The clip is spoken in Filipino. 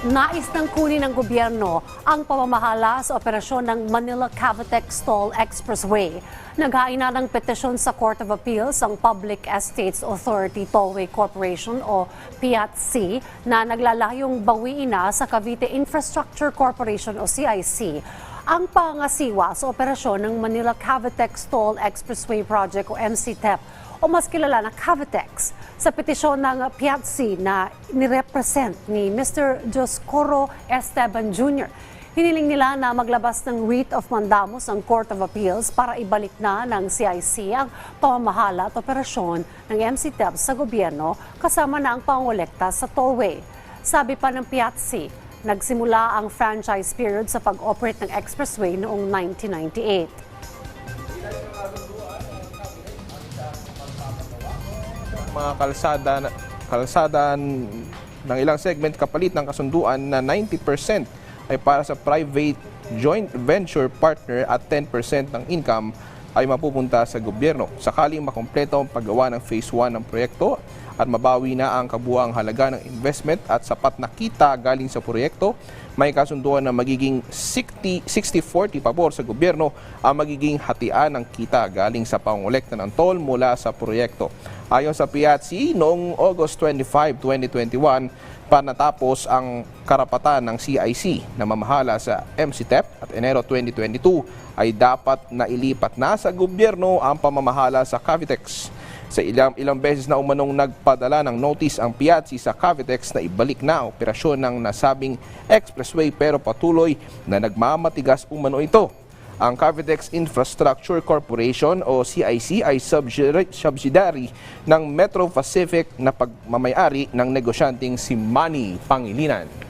Nais ng kunin ng gobyerno ang pamamahala sa operasyon ng Manila Cavitex Toll Expressway. Naghain na ng petisyon sa Court of Appeals ang Public Estates Authority Tollway Corporation o PATC na naglalayong bawiin na sa Cavite Infrastructure Corporation o CIC ang pangasiwa sa operasyon ng Manila Cavitex Toll Expressway Project o MCTEP o mas kilala na Cavitex sa petisyon ng PIATC na nirepresent ni Mr. Joscoro Esteban Jr. Hiniling nila na maglabas ng writ of mandamus ang Court of Appeals para ibalik na ng CIC ang pamamahala at operasyon ng MCTEP sa gobyerno kasama na ang pangolekta sa tollway. Sabi pa ng PIATC, nagsimula ang franchise period sa pag-operate ng expressway noong 1998. mga kalsada kalsada ng ilang segment kapalit ng kasunduan na 90% ay para sa private joint venture partner at 10% ng income ay mapupunta sa gobyerno. Sakaling makompleto ang paggawa ng phase 1 ng proyekto at mabawi na ang kabuang halaga ng investment at sapat na kita galing sa proyekto, may kasunduan na magiging 60 60-40 pabor sa gobyerno ang magiging hatian ng kita galing sa pangolekta ng toll mula sa proyekto. Ayon sa PIATC, noong August 25, 2021, pa natapos ang karapatan ng CIC na mamahala sa MCTEP at Enero 2022 ay dapat na ilipat na sa gobyerno ang pamamahala sa Cavitex. Sa ilang, ilang beses na umanong nagpadala ng notice ang PIATC sa Cavitex na ibalik na operasyon ng nasabing expressway pero patuloy na nagmamatigas umano ito. Ang Cavitex Infrastructure Corporation o CIC ay subsidiary ng Metro Pacific na pagmamayari ng negosyanteng si Manny Pangilinan.